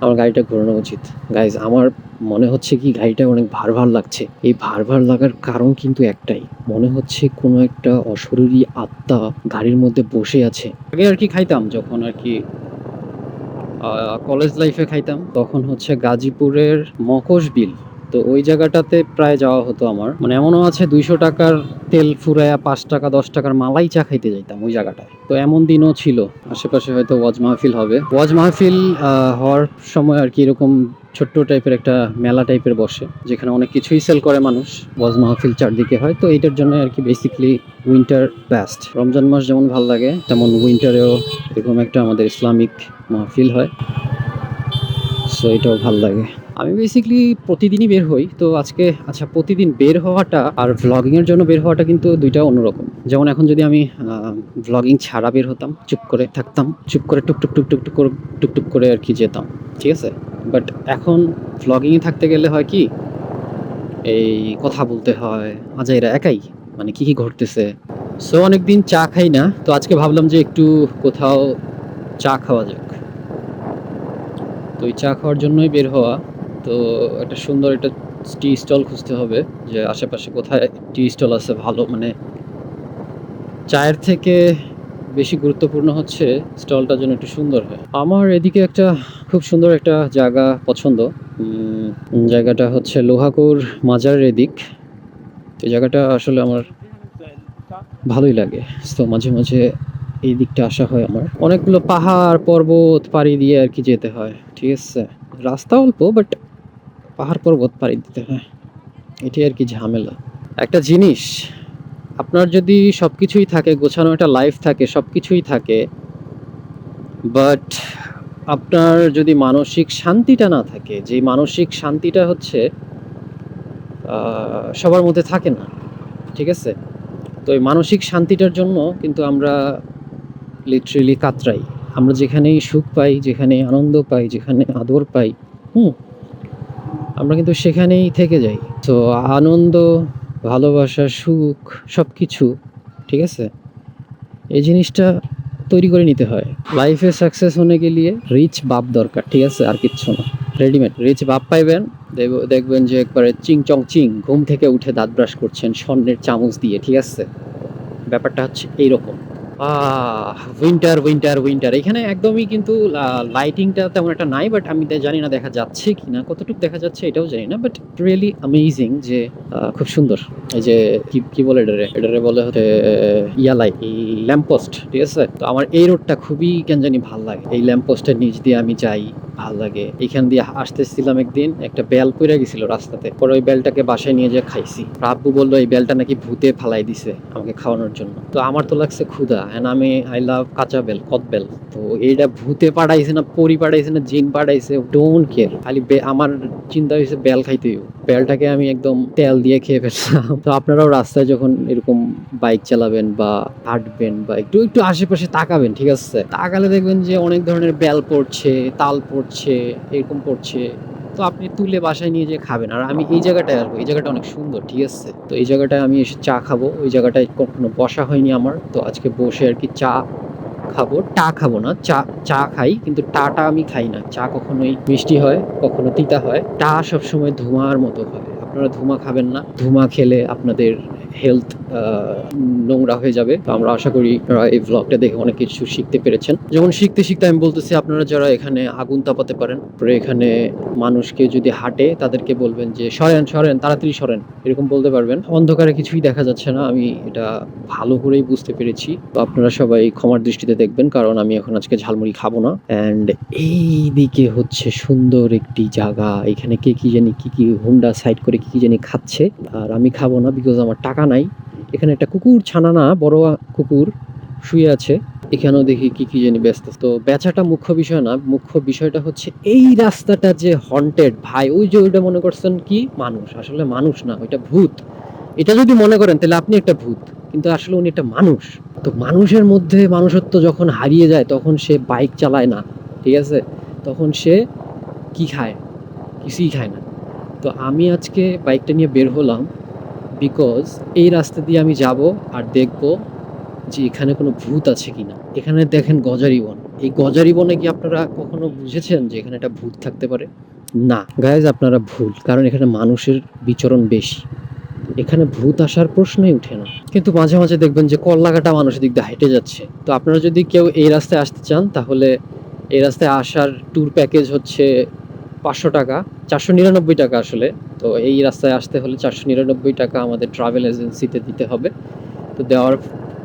আমার গাড়িটা ঘোরানো উচিত। গাইজ আমার মনে হচ্ছে কি গাড়িটা অনেক ভার ভার লাগছে। এই ভার ভার লাগার কারণ কিন্তু একটাই। মনে হচ্ছে কোনো একটা অশরীরী আত্মা গাড়ির মধ্যে বসে আছে। আগে আর কি খাইতাম, যখন আর কি কলেজ লাইফে খাইতাম, তখন হচ্ছে গাজীপুরের মকশ বিল। তো ওই জায়গাটাতে প্রায় যাওয়া হতো আমার। মানে এমনও আছে দুইশো টাকার তেল ফুরায়া পাঁচ টাকা, দশ টাকার মালাই চা খাইতে যাইতাম ওই জায়গাটায়। তো এমন দিনও ছিল। আশেপাশে হয়তো ওয়াজ মাহফিল হবে। ওয়াজ মাহফিল হওয়ার সময় আর কি এরকম ছোট্ট টাইপের একটা মেলা টাইপের বসে, যেখানে অনেক কিছুই সেল করে মানুষ। ওয়াজ মাহফিল চারদিকে হয়। তো এইটার জন্য আর কি বেসিক্যালি উইন্টার বেস্ট রমজান মাস যেমন ভালো লাগে, তেমন উইন্টারেও এরকম একটা আমাদের ইসলামিক মাহফিল হয়। সো এটাও ভালো লাগে। আমি বেসিক্যালি প্রতিদিনই বের হই, তো আজকে আচ্ছা প্রতিদিন বের হওয়াটা আর ভ্লগিং এর জন্য বের হওয়াটা কিন্তু দুইটা অন্যরকম। যেমন এখন যদি আমি ভ্লগিং ছাড়া বের হতাম, চুপ করে থাকতাম, চুপ করে টুকটুক টুকটুক টুক করে টুকটুক করে আর কি যেতাম, ঠিক আছে? বাট এখন ভ্লগিংয়ে থাকতে গেলে হয় কি, এই কথা বলতে হয়, আজাইরা একাই মানে কি কি ঘটতেছে। সো অনেকদিন চা খাই না, তো আজকে ভাবলাম যে একটু কোথাও চা খাওয়া যাক। তো এই চা খাওয়ার জন্যই বের হওয়া। তো একটা সুন্দর একটা টি স্টল খুঁজতে হবে যে আশেপাশে কোথায় টি স্টল আছে ভালো মানে চায়ের থেকে বেশি গুরুত্বপূর্ণ হচ্ছে স্টলটা যেন একটু সুন্দর হয়। আমার এদিকে একটা খুব সুন্দর একটা জায়গা পছন্দ। জায়গাটা হচ্ছে লোহাকুর মাজারের এদিক। এই জায়গাটা আসলে আমার ভালোই লাগে। তো মাঝে মাঝে এই দিকটা আসা হয় আমার। অনেকগুলো পাহাড়, পর্বত পাড়ি দিয়ে আর কি যেতে হয়, ঠিক আছে? রাস্তা অল্প বাট পাহাড় পর্বত পাড়ি দিতে হয়। এটাই আর কি ঝামেলা। একটা জিনিস, আপনার যদি সব কিছুই থাকে, গোছানো একটা লাইফ থাকে সব কিছুই থাকে বাট আপনার যদি মানসিক শান্তিটা না থাকে যে মানসিক শান্তিটা হচ্ছে সবার মধ্যে থাকে না, ঠিক আছে? তো এই মানসিক শান্তিটার জন্য কিন্তু আমরা লিটারেলি কাতরাই। আমরা যেখানেই সুখ পাই, যেখানে আনন্দ পাই, যেখানে আদর পাই, হুম আমরা কিন্তু সেখানেই থেকে যাই। তো আনন্দ, ভালোবাসা, সুখ সব কিছু ঠিক আছে? এই জিনিসটা তৈরি করে নিতে হয়। লাইফে সাকসেস হতে গেলে রিচ বাপ দরকার, ঠিক আছে? আর কিচ্ছু না। রেডিমেড রিচ বাপ পাইবেন দেখবেন যে একবারে চিং চং চিং ঘুম থেকে উঠে দাঁত ব্রাশ করছেন, স্বর্ণের চামচ দিয়ে, ঠিক আছে? ব্যাপারটা হচ্ছে এইরকম। উইন্টার উইন্টার উইন্টার এখানে একদমই কিন্তু লাইটিংটা তেমন একটা নাই বাট আমি জানি না দেখা যাচ্ছে কি না কতটুকু দেখা যাচ্ছে এটাও জানি না বাট রিয়েলি অ্যামেজিং যে খুব সুন্দর। এই যে, কি কি বলে এটারে? এটারে বলে হচ্ছে ইয়ালাই ল্যাম্পপোস্ট ঠিক আছে? তো আমার এই রোডটা খুবই কেন জানি ভালো লাগে। এই ল্যাম্পপোস্টের নিচ দিয়ে আমি যাই ভালো লাগে। এখান দিয়ে আসতেছিলাম একদিন, একটা বেল পড়ে গেছিল রাস্তাতে। পরে ওই বেলটাকে বাসায় নিয়ে যে খাইছি। আব্বু বলল, এই বেলটা নাকি ভূতে ফালাই দিছে আমাকে খাওয়ানোর জন্য। তো আমার তো লাগছে ক্ষুধা এন্ড আমি আই লাভ কাঁচা বেল, কদ বেল। তো এইটা ভূতে পাঠাইছে না, পরি পাঠাইছে না, জিন পাঠাইছে ডোন্ট কেয়ার খালি আমার চিন্তা হয়েছে বেল খাইতে হইব। বেলটাকে আমি একদম তেল দিয়ে খেয়ে ফেললাম তো আপনারাও রাস্তায় যখন এরকম বাইক চালাবেন বা হাঁটবেন বা একটু একটু আশেপাশে তাকাবেন, ঠিক আছে? তাকালে দেখবেন যে অনেক ধরনের বেল পড়ছে, তাল পড়ছে এরকম করছে, তো আপনি তুলে বাসায় নিয়ে যেয়ে খাবেন। আর আমি এই জায়গাটায় আসব, এই জায়গাটা অনেক সুন্দর, ঠিক আছে? তো এই জায়গাটায় আমি এসে চা খাব, ওই জায়গাটায় কখনো বসা হয়নি আমার, তো আজকে বসে আর কি চা খাব, টা খাব না, চা চা খাই, কিন্তু টাটা আমি খাই না। চা কখনোই মিষ্টি হয়, কখনো তিতা হয়। টা সবসময় ধোঁয়ার মতো হয়। আপনারা ধুমা খাবেন না, ধুমা খেলে আপনাদের হেলথ নোংরা হয়ে যাবে। আমরা আশা করি এই ব্লগটা দেখে অনেক কিছু শিখতে পেরেছেন। যেমন শিখতে শিখতে আমি বলতেছি, আপনারা যারা এখানে আগুন তাপাতে পারেন তারপরে এখানে মানুষকে যদি হাঁটে, তাদেরকে বলবেন যে, সরেন সরেন, তাড়াতাড়ি সরেন। এরকম বলতে পারবেন। অন্ধকারে কিছুই দেখা যাচ্ছে না। আমি এটা ভালো করেই বুঝতে পেরেছি। তো আপনারা সবাই ক্ষমার দৃষ্টিতে দেখবেন, কারণ আমি এখন আজকে ঝালমুড়ি খাব না। অ্যান্ড এই দিকে হচ্ছে সুন্দর একটি জায়গা। এখানে কে কি জানি, কি কি হুন্ডা সাইড করে কি কি জানি খাচ্ছে। আর আমি খাব না বিকজ আমার টাকা নাই। এখানে একটা কুকুর ছানা না বড় কুকুর শুয়ে আছে। এখানেও দেখি কি কি জানি ব্যস্ত। তো বেচাটা মুখ্য বিষয় না, মুখ্য বিষয়টা হচ্ছে এই রাস্তাটা যে হন্টেড ভাই, ওই যে ওইটা মনে করছেন কি? মানুষ, আসলে মানুষ না, ওইটা ভূত। এটা যদি মনে করেন, তাহলে আপনি একটা ভূত, কিন্তু আসলে উনি একটা মানুষ। তো মানুষের মধ্যে মানুষত্ব যখন হারিয়ে যায়, তখন সে বাইক চালায় না, ঠিক আছে? তখন সে কি খায়? কিছুই খায় না। তো আমি আজকে বাইকটা নিয়ে বের হলাম। বিকজ এই রাস্তা দিয়ে আমি যাব আর দেখব যে এখানে কোনো ভূত আছে কি না এখানে দেখেন গজারি বন এই গজারি বনে কি আপনারা কখনো বুঝেছেন যে এখানে একটা ভূত থাকতে পারে? না। গায়েজ আপনারা ভুল, কারণ এখানে মানুষের বিচরণ বেশি। এখানে ভূত আসার প্রশ্নই উঠে না। কিন্তু মাঝে মাঝে দেখবেন যে কল্লাকাটা মানুষের দিক দিয়ে হেঁটে যাচ্ছে। তো আপনারা যদি কেউ এই রাস্তায় আসতে চান, তাহলে এই রাস্তায় আসার ট্যুর প্যাকেজ হচ্ছে পাঁচশো টাকা, চারশো নিরানব্বই টাকা আসলে। তো এই রাস্তায় আসতে হলে চারশো নিরানব্বই টাকা আমাদের ট্রাভেল এজেন্সিতে দিতে হবে। তো দেওয়ার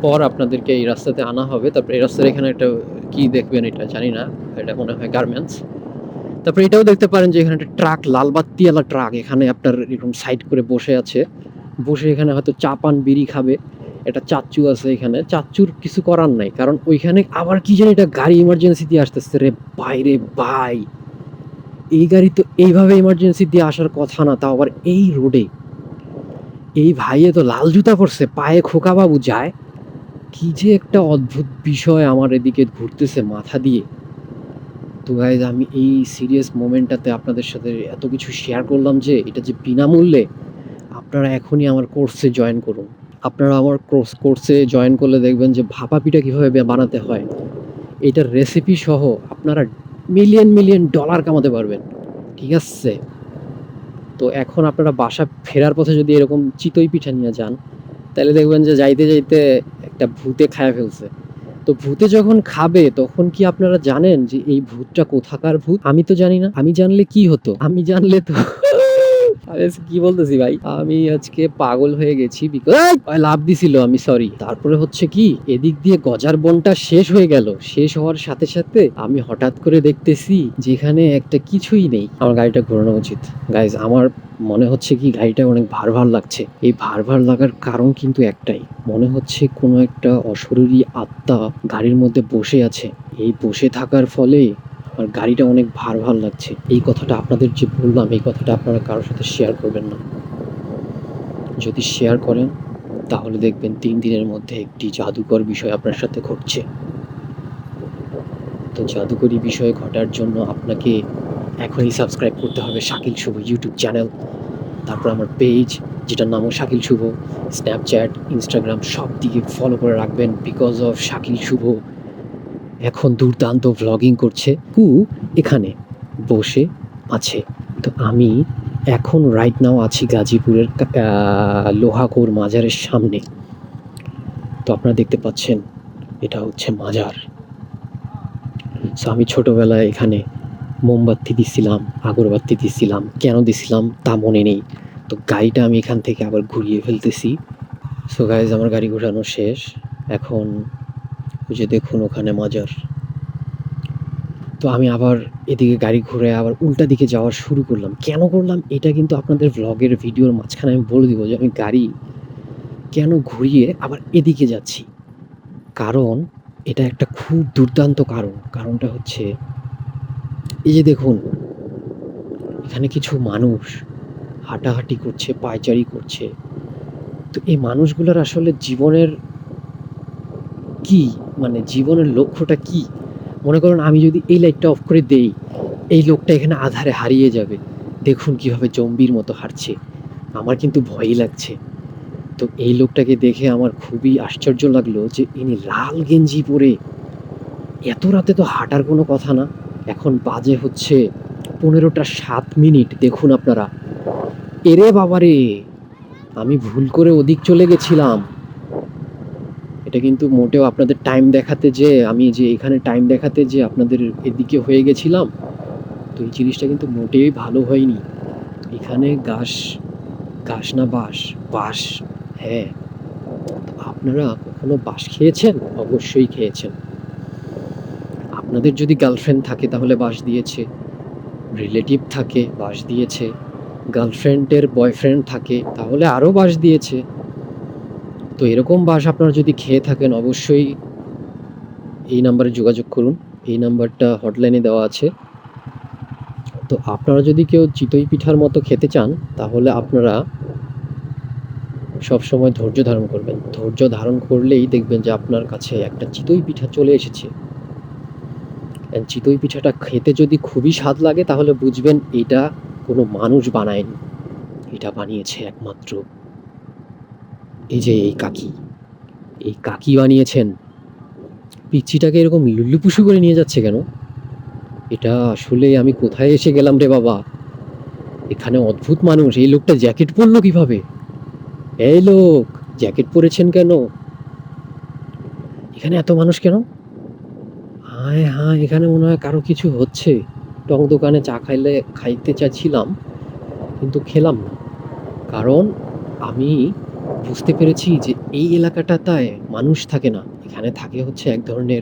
পর আপনাদেরকে এই রাস্তাতে আনা হবে। তারপর এই রাস্তার এখানে একটা কি দেখবেন এটা জানি না, এটা মনে হয় গার্মেন্টস তারপরে এটাও দেখতে পারেন যে এখানে একটা ট্রাক লাল বাত্তিওয়ালা ট্রাক, এখানে আপনার এরকম সাইড করে বসে আছে। বসে এখানে হয়তো চা পান, বিড়ি খাবে। একটা চাচ্চু আছে এখানে। চাচ্চুর কিছু করার নাই। কারণ ওইখানে আবার কি জানি এটা গাড়ি ইমার্জেন্সি দিয়ে আসতেছে রে ভাই, রে এই গাড়ি তো এইভাবে ইমার্জেন্সি দিয়ে আসার কথা না, তাও আবার এই রোডে এই ভাইয়ে তো লাল জুতা পরছে, পায়ে খোকা বাবু যায়। কি যে একটা অদ্ভুত বিষয় আমার এদিকে ঘুরতেছে মাথা দিয়ে। তো গাইজ আমি এই সিরিয়াস মোমেন্টটাতে আপনাদের সাথে এত কিছু শেয়ার করলাম যে, এটা যে বিনামূল্যে আপনারা এখনই আমার কোর্সে জয়েন করুন। আপনারা আমার কোর্স কোর্সে জয়েন করলে দেখবেন যে ভাপা পিঠা কীভাবে বানাতে হয়। এটার রেসিপি সহ আপনারা মিলিয়ন মিলিয়ন ডলার কামাতে পারবেন। ঠিক আছে? তো এখন আপনারা বাসা ফেরার পথে যদি এরকম চিতই পিঠা নিয়ে যান, তাহলে দেখবেন যে যাইতে যাইতে একটা ভূতে খায় ফেলছে। তো ভূতে যখন খাবে, তখন কি আপনারা জানেন যে এই ভূতটা কোথাকার ভূত? আমি তো জানি না। আমি জানলে কি হতো? আমি জানলে তো আজকে কি বলতেছি ভাই? আমি আজকে পাগল হয়ে গেছি বিকজ লাভ দিছিল আমি সরি তারপরে হচ্ছে কি, এদিক দিয়ে গজার বনটা শেষ হয়ে গেল। শেষ হওয়ার সাথে সাথে আমি হঠাৎ করে দেখতেছি যেখানে একটা কিছুই নেই। আমার গাড়িটা ঘোরানো উচিত। গাইজ আমার মনে হচ্ছে কি, গাড়িটা অনেক ভার ভার লাগছে। এই ভার ভার লাগার কারণ কিন্তু একটাই। মনে হচ্ছে কোনো একটা অশরীরী আত্মা গাড়ির মধ্যে বসে আছে। এই বসে থাকার ফলে আমার গাড়িটা অনেক ভার ভার লাগছে। এই কথাটা আপনাদের যে বললাম, এই কথাটা আপনারা কারোর সাথে শেয়ার করবেন না। যদি শেয়ার করেন, তাহলে দেখবেন তিন দিনের মধ্যে একটি জাদুকর বিষয় আপনার সাথে ঘটছে। তো জাদুকরি বিষয় ঘটার জন্য আপনাকে এখনই সাবস্ক্রাইব করতে হবে শাকিল শুভ ইউটিউব চ্যানেল তারপর আমার পেজ যেটার নামও শাকিল শুভ। স্ন্যাপচ্যাট ইনস্টাগ্রাম সব দিকে ফলো করে রাখবেন বিকজ অফ শাকিল শুভ। এখন দুর্দান্ত ভ্লগিং করছে কু এখানে বসে আছে। তো আমি এখন রাইট নাও আছি গাজীপুরের আহ, মাজারের সামনে। তো আপনারা দেখতে পাচ্ছেন এটা হচ্ছে মাজার। সো আমি ছোটোবেলায় এখানে মোমবাতি দিছিলাম আগরবাতি দিছিলাম কেন দিছিলাম তা মনে নেই। তো গাড়িটা আমি এখান থেকে আবার ঘুরিয়ে ফেলতেছি। সো গাইজ আমার গাড়ি ঘোরানো শেষ। এখন যে দেখুন ওখানে মাজার। তো আমি আবার এদিকে গাড়ি ঘুরে আবার উল্টা দিকে যাওয়া শুরু করলাম। কেন করলাম? এটা কিন্তু আপনাদের ভ্লগের ভিডিওর মাঝখানে আমি বলে দিব যে আমি গাড়ি কেন ঘুরিয়ে আবার এদিকে যাচ্ছি। কারণ এটা একটা খুব দুর্দান্ত কারণ। কারণটা হচ্ছে, এই যে দেখুন, এখানে কিছু মানুষ হাঁটাহাঁটি করছে, পায়চারি করছে। তো এই মানুষগুলোর আসলে জীবনের কি? মানে জীবনের লক্ষ্যটা কি? মনে করুন আমি যদি এই লাইটটা অফ করে দেই, এই লোকটা এখানে আধারে হারিয়ে যাবে। দেখুন কীভাবে জম্বির মতো হাঁটছে। আমার কিন্তু ভয়ই লাগছে। তো এই লোকটাকে দেখে আমার খুবই আশ্চর্য লাগল যে ইনি লাল গেঞ্জি পরে এত রাতে তো হাঁটার কোনো কথা না। এখন বাজে হচ্ছে পনেরোটা সাত মিনিট। দেখুন আপনারা। এরে বাবারে! আমি ভুল করে ওদিক চলে গেছিলাম। এটা কিন্তু মোটেও আপনাদের টাইম দেখাতে যে, আমি যে এখানে টাইম দেখাতে যে আপনাদের এদিকে হয়ে গেছিলাম, তো এই জিনিসটা কিন্তু মোটেই ভালো হয়নি। এখানে ঘাস ঘাস না বাঁশ বাঁশ হ্যাঁ। আপনারা কখনো বাঁশ খেয়েছেন? অবশ্যই খেয়েছেন। আপনাদের যদি গার্লফ্রেন্ড থাকে তাহলে বাঁশ দিয়েছে রিলেটিভ থাকে বাঁশ দিয়েছে গার্লফ্রেন্ডের বয়ফ্রেন্ড থাকে তাহলে আরও বাঁশ দিয়েছে। তো এরকম বাস আপনারা যদি খেয়ে থাকেন, অবশ্যই এই নাম্বারে যোগাযোগ করুন। এই নাম্বারটা হটলাইনে দেওয়া আছে। তো আপনারা যদি কেউ চিতই পিঠার মতো খেতে চান, তাহলে আপনারা সব সময় ধৈর্য ধারণ করবেন। ধৈর্য ধারণ করলেই দেখবেন যে আপনার কাছে একটা চিতই পিঠা চলে এসেছে। চিতই পিঠাটা খেতে যদি খুবই স্বাদ লাগে, তাহলে বুঝবেন এটা কোনো মানুষ বানায়নি। এটা বানিয়েছে একমাত্র এই যে এই কাকি এই কাকি বানিয়েছেন, পিচ্চিটাকে এরকম লুল্লুপুশু করে নিয়ে যাচ্ছে কেন? এটা আসলে আমি কোথায় এসে গেলাম রে বাবা? এখানে অদ্ভুত মানুষ, এই লোকটা জ্যাকেট পরলো কীভাবে? এই লোক, জ্যাকেট পরেছেন কেন? এখানে এত মানুষ কেন? হায় হায়, এখানে মনে হয় কারও কিছু হচ্ছে। টং দোকানে চা খাইলে, খাইতে চাইছিলাম, কিন্তু খেলাম না। কারণ আমি বুঝতে পেরেছি যে এই এলাকাটাতে মানুষ থাকে না। এখানে থাকে হচ্ছে এক ধরনের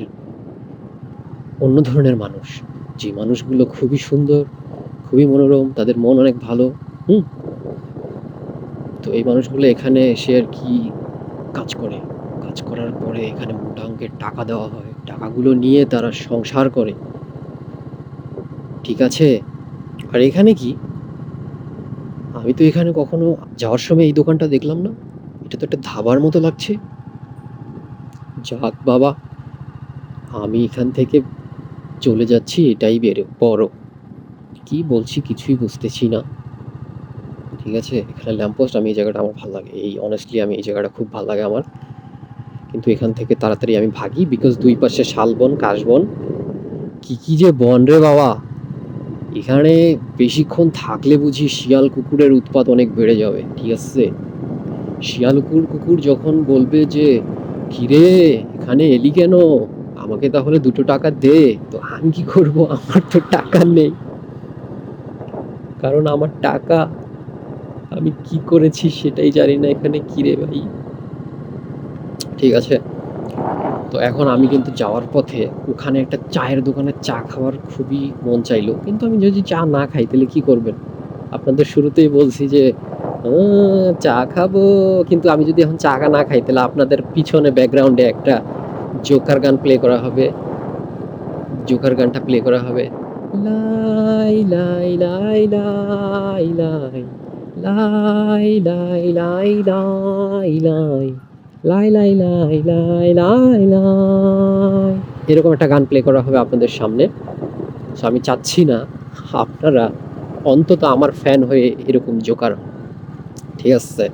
অন্য ধরনের মানুষ। যে মানুষগুলো খুবই সুন্দর, খুবই মনোরম, তাদের মন অনেক ভালো, হুম? তো এই মানুষগুলো এখানে এসে আর কি কাজ করে। কাজ করার পরে এখানে মোটা অঙ্কের টাকা দেওয়া হয়। টাকাগুলো নিয়ে তারা সংসার করে। ঠিক আছে? আর এখানে কি? আমি তো এখানে কখনো যাওয়ার সময় এই দোকানটা দেখলাম না। এটা তো একটা ধাবার মতো লাগছে। যাক বাবা, আমি এখান থেকে চলে যাচ্ছি, এটাই বেরো, বড়। কি বলছি কিছুই বুঝতেছি না। ঠিক আছে, এখানে ল্যাম্পোস্ট আমি এই জায়গাটা আমার ভালো লাগে। এই অনেস্টলি আমি এই জায়গাটা খুব ভালো লাগে আমার। কিন্তু এখান থেকে তাড়াতাড়ি আমি ভাগি বিকজ দুই পাশে শালবন কাশবন কি কি যে বন রে বাবা। এখানে বেশিক্ষণ থাকলে বুঝি শিয়াল কুকুরের উৎপাত অনেক বেড়ে যাবে। ঠিক আছে? শিয়াল কুকুর যখন বলবে যে কিরে এখানে এলি কেন? আমাকে তাহলে দুটো টাকা দে। তো আমি কি করব? আমার তো টাকা নেই। কারণ আমার টাকা আমি কি করেছি সেটাই জানি না এখানে। কিরে ভাই? ঠিক আছে। তো এখন আমি কিন্তু যাওয়ার পথে ওখানে একটা চায়ের দোকানে চা খাওয়ার খুবই মন চাইলো। কিন্তু আমি যদি চা না খাই তাহলে কি করবেন? আপনাদের শুরুতেই বলছি যে "আহ, চা খাব কিন্তু আমি যদি এখন চা না খাই তাহলে আপনাদের পিছনে ব্যাকগ্রাউন্ডে একটা জোকার গান প্লে করা হবে জোকার গানটা প্লে করা হবে লাই লাই লাই লাই লাই লাই লাই লাই লাই লাই লাই লাই লাই লাই লাই লাই এরকম একটা গান প্লে করা হবে আপনাদের সামনে সো আমি চাচ্ছি না আপনারা অন্তত আমার ফ্যান হয়ে এরকম জোকার হন। ঠিক আছে।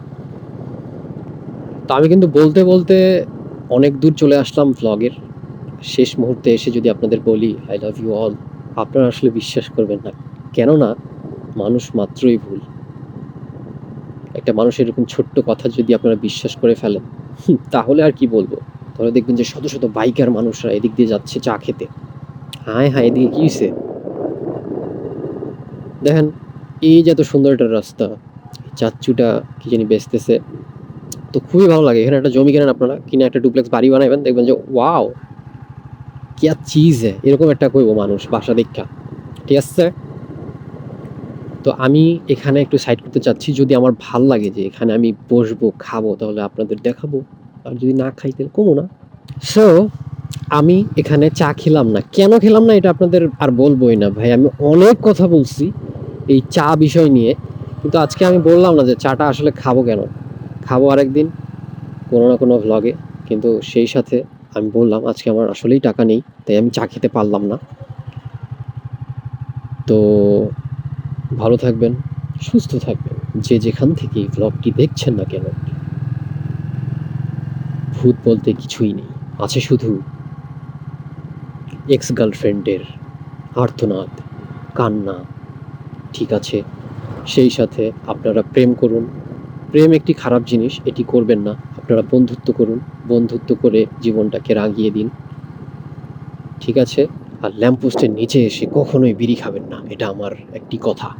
তো আমি কিন্তু বলতে বলতে অনেক দূর চলে আসলাম ভ্লগের শেষ মুহূর্তে এসে যদি আপনাদের বলি আই লাভ ইউ অল আপনারা আসলে বিশ্বাস করবেন না। কেননা, মানুষ মাত্রই ভুল। একটা মানুষের এরকম ছোট্ট কথা যদি আপনারা বিশ্বাস করে ফেলেন তাহলে আর কি বলব? তাহলে দেখবেন যে শত শত বাইকার মানুষরা এদিক দিয়ে যাচ্ছে চা খেতে। হায় হায়, এদিকে কি হয়েছে দেখেন, এই যে এত সুন্দর একটা রাস্তা চাচ্চুটা কি জানি বেচতেছে। তো খুবই ভালো লাগে। এখানে একটা জমি কেনেন আপনারা, কিনে একটা ডুপ্লেক্স বাড়ি বানাবেন দেখবেন যে, ওয়াও, কি আর চিজ এরকম একটা কইব মানুষ বাসা দীক্ষা। ঠিক আছে? তো আমি এখানে একটু সাইড করতে চাচ্ছি। যদি আমার ভালো লাগে যে, এখানে আমি বসবো, খাব, তাহলে আপনাদের দেখাবো। আর যদি না খাই, তাহলে কমো না। সো আমি এখানে চা খেলাম না। কেন খেলাম না, এটা আপনাদের আর বলবোই না। ভাই, আমি অনেক কথা বলছি। এই চা বিষয় নিয়ে কিন্তু আজকে আমি বললাম না যে চাটা আসলে খাব কেন? খাব আরেকদিন, কোনো না কোনো ভ্লগে কিন্তু সেই সাথে আমি বললাম, আজকে আমার আসলেই টাকা নেই, তাই আমি চা খেতে পারলাম না। তো ভালো থাকবেন, সুস্থ থাকবেন। যে যেখান থেকে ভ্লগটি দেখছেন না কেন, ভূত বলতে কিছুই নেই। আছে শুধু এক্স গার্লফ্রেন্ডের আর্তনাদ, কান্না। ঠিক আছে? সেই সাথে আপনারা প্রেম করুন। প্রেম একটি খারাপ জিনিস, এটি করবেন না। আপনারা বন্ধুত্ব করুন। বন্ধুত্ব করে জীবনটাকে রাগিয়ে দিন। ঠিক আছে? আর ল্যাম্পপোস্টের নিচে এসে কখনোই বিড়ি খাবেন না। এটা আমার একটি কথা।